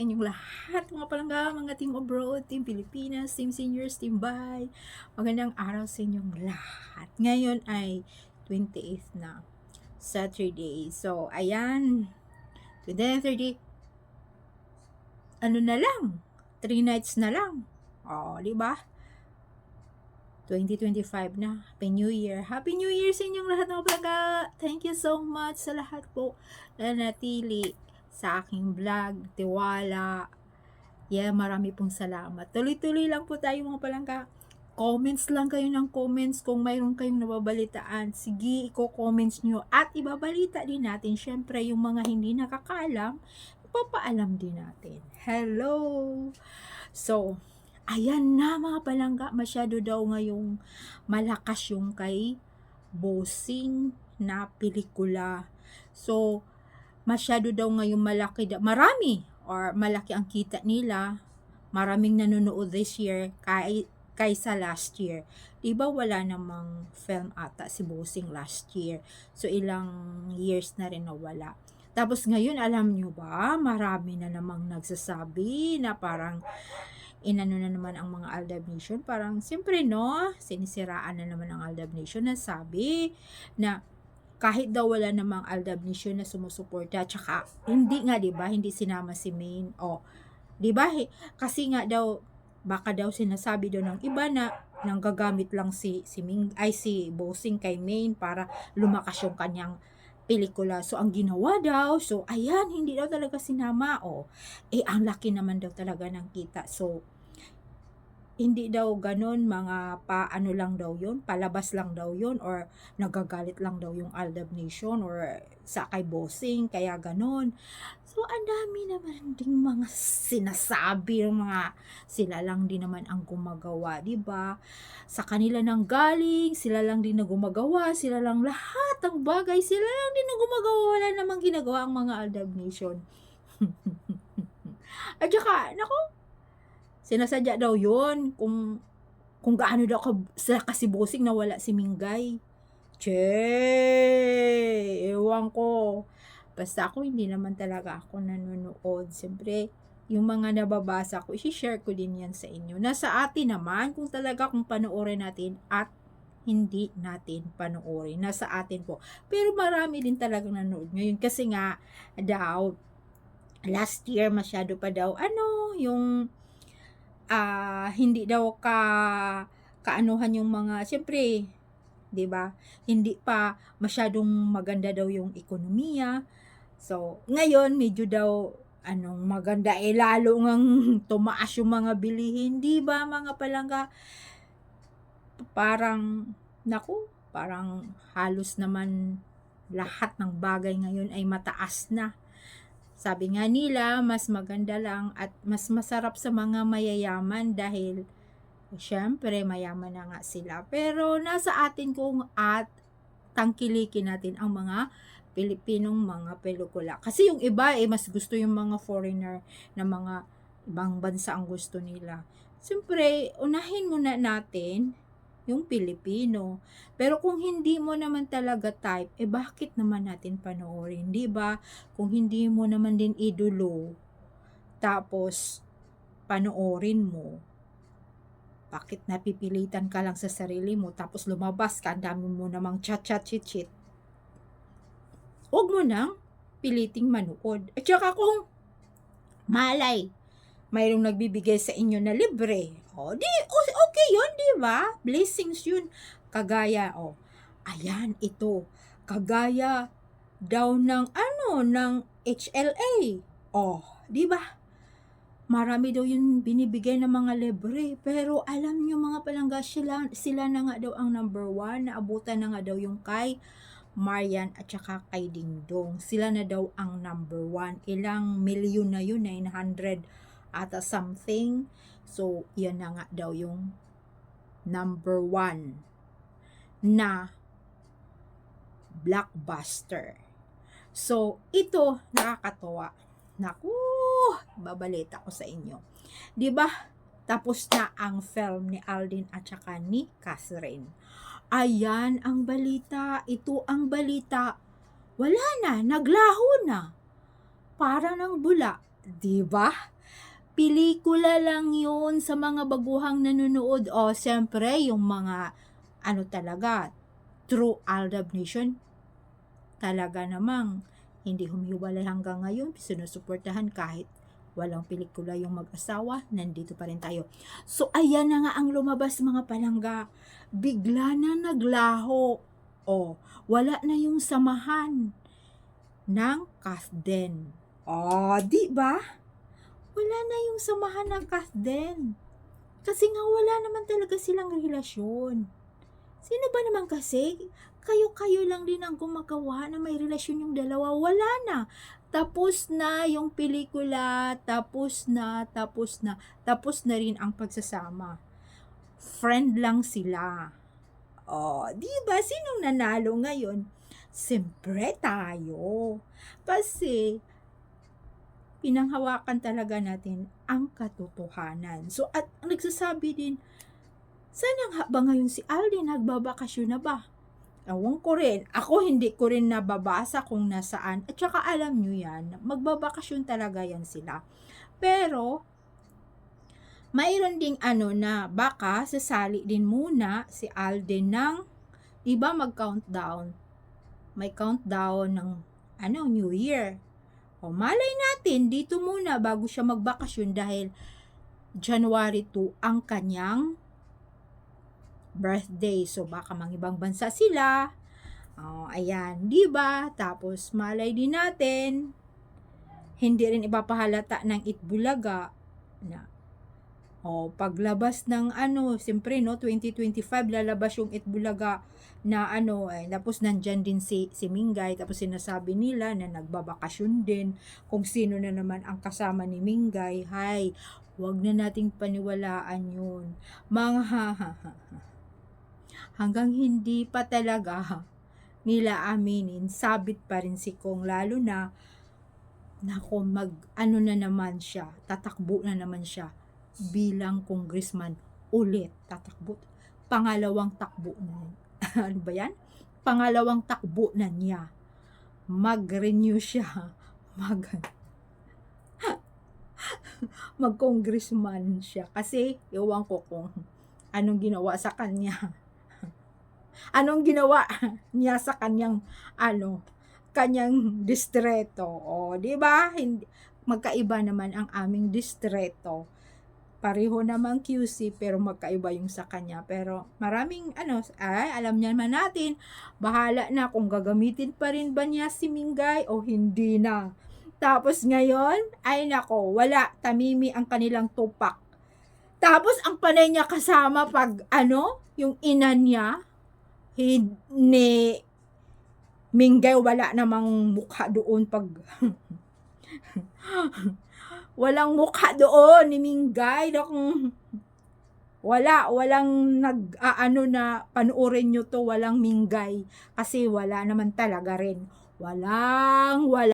inyong lahat, mga palangga, mga team abroad, team Pilipinas, team seniors, team bahay. Magandang araw sa inyong lahat. Ngayon ay 28th na Saturday. So, ayan. Today, 30. Ano na lang? 3 nights na lang. O, di ba? 2025 na. Happy New Year. Happy New Year sa inyong lahat mga palangga. Thank you so much sa lahat po na natili sa aking vlog, tiwala. Yeah, marami pong salamat. Tuloy-tuloy lang po tayo mga palangga. Comments lang kayo ng comments kung mayroon kayong nababalitaan. Sige, i-comments nyo. At ibabalita din natin, syempre, yung mga hindi nakakaalam, ipapaalam din natin. Hello! So, ayan na mga palangga. Masyado daw ngayong malakas yung kay Bossing na pelikula. So, masyado daw ngayon malaki, da- marami or malaki ang kita nila. Maraming nanonood this year kay, kaysa last year. Diba wala namang film ata si Bossing last year. So ilang years na rin na wala. Tapos ngayon, alam nyo ba, marami na namang nagsasabi na parang inano na naman ang mga Aldab Nation. Parang, siyempre no, sinisiraan na naman ang Aldab Nation na sabi na kahit daw wala namang Aldab Nation na sumusuporta, tsaka hindi nga 'di ba hindi sinama si Main. O, 'di ba? Kasi nga daw baka daw sinasabi daw ng iba na nang gagamit lang si si Ming ay si Bossing kay Main para lumakas yung kanyang pelikula. So, ang ginawa daw, so, ayan, hindi daw talaga sinama. O, eh, ang laki naman daw talaga ng kita. So, hindi daw ganun, mga paano lang daw yun, palabas lang daw yun, or nagagalit lang daw yung Aldab Nation, or sa kay bossing, kaya ganun. So, ang dami naman ding mga sinasabi, yung mga sila lang din naman ang gumagawa, di ba? Sa kanila nang galing, sila lang din na gumagawa, sila lang lahat ng bagay, sila lang din na gumagawa, wala namang ginagawa ang mga Aldab Nation. At saka, nako, sinasadya daw yon kung kung gaano daw ka, sila kasi bossing na wala si Mingay. Che, ewan ko. Basta ako, hindi naman talaga ako nanonood. Siyempre, yung mga nababasa ko, isi-share ko din yan sa inyo. Nasa atin naman, kung talaga kung panoorin natin at hindi natin panoorin. Nasa atin po. Pero marami din talagang nanood ngayon. Kasi nga, daw, last year masyado pa daw, ano, yung ah hindi daw ka kaanuhan yung mga siyempre 'di ba? Hindi pa masyadong maganda daw yung ekonomiya. So ngayon medyo daw anong maganda eh lalo ngang tumaas yung mga bilihin 'di ba mga palangga? Parang naku parang halos naman lahat ng bagay ngayon ay mataas na sabi nga nila, mas maganda lang at mas masarap sa mga mayayaman dahil syempre mayaman na nga sila. Pero nasa atin kung at tangkilikin natin ang mga Pilipinong mga pelikula. Kasi yung iba eh mas gusto yung mga foreigner na mga ibang bansa ang gusto nila. Siyempre, unahin muna natin yung Pilipino. Pero kung hindi mo naman talaga type, eh bakit naman natin panoorin, 'di ba? Kung hindi mo naman din idolo, tapos panoorin mo, bakit napipilitan ka lang sa sarili mo tapos lumabas ka, ang dami mo namang chat-chat chit-chit. Huwag mo nang piliting manood. At saka kung malay, mayroong nagbibigay sa inyo na libre. O, di, okay yun, di ba? Blessings yun. Kagaya, o, ayan, ito. Kagaya daw ng, ano, ng HLA. O, di ba? Marami daw yung binibigay ng mga libre. Pero alam nyo mga palangga, sila, sila na nga daw ang number one. Naabutan na nga daw yung kay Marian at saka kay Dingdong. Sila na daw ang number one. Ilang milyon na yun, 900 ata something. So, yan na nga daw yung number one na blockbuster. So, ito nakakatawa. Naku, babalita ko sa inyo. 'Di ba? Tapos na ang film ni Aldin at saka ni Catherine. Ayan ang balita. Ito ang balita. Wala na, naglaho na. Para ng bula. 'Di ba? Pelikula lang 'yun sa mga baguhang nanonood. O siyempre yung mga ano talaga, true Arab Nation, talaga namang hindi humiwalay hanggang ngayon. Sinusuportahan kahit walang pelikula yung mag-asawa, nandito pa rin tayo. So ayan na nga ang lumabas mga palangga. Bigla na naglaho. O, wala na yung samahan ng Kasden. O, di ba? Wala na yung samahan ng Kasden. Kasi nga wala naman talaga silang relasyon. Sino ba naman kasi? Kayo-kayo lang din ang gumagawa na may relasyon yung dalawa. Wala na. Tapos na yung pelikula, tapos na, tapos na, tapos na rin ang pagsasama. Friend lang sila. Oh, di ba? Sinong nanalo ngayon? Siyempre tayo. Kasi, pinanghawakan talaga natin ang katotohanan. So, at nagsasabi din, sana nga ba ngayon si Alden nagbabakasyon na ba? Ewan ko rin. Ako hindi ko rin nababasa kung nasaan. At saka alam nyo yan, magbabakasyon talaga yan sila. Pero, mayroon ding ano na baka sasali din muna si Alden ng, di ba mag-countdown? May countdown ng ano, New Year. O malay natin, dito muna bago siya magbakasyon dahil January 2 ang kanyang birthday. So baka mang ibang bansa sila. Oh, ayan, 'di ba? Tapos malay din natin hindi rin ipapahalata ng Itbulaga na Oh, paglabas ng ano, siyempre no, 2025 lalabas yung Itbulaga na ano, eh, tapos nandyan din si, si Mingay, tapos sinasabi nila na nagbabakasyon din, kung sino na naman ang kasama ni Mingay, hay, wag na nating paniwalaan yun. Mga hanggang hindi pa talaga nila aminin, sabit pa rin si Kong, lalo na, nako mag, ano na naman siya, tatakbo na naman siya, bilang congressman ulit tatakbo. Pangalawang takbo na. ano ba yan? Pangalawang takbo na niya. Mag-renew siya. Mag mag-congressman siya. Kasi, iwan ko kung anong ginawa sa kanya. anong ginawa niya sa kanyang, ano, kanyang distreto. O, di ba? Hindi, magkaiba naman ang aming distreto pareho naman QC pero magkaiba yung sa kanya. Pero maraming ano, ay alam niya naman natin, bahala na kung gagamitin pa rin ba niya si Mingay o hindi na. Tapos ngayon, ay nako, wala, tamimi ang kanilang tupak. Tapos ang panay niya kasama pag ano, yung ina niya, ni Mingay wala namang mukha doon pag walang mukha doon ni Mingay. Kung wala, walang nag aano na panuorin nyo to, walang Mingay. Kasi wala naman talaga rin. Walang, wala.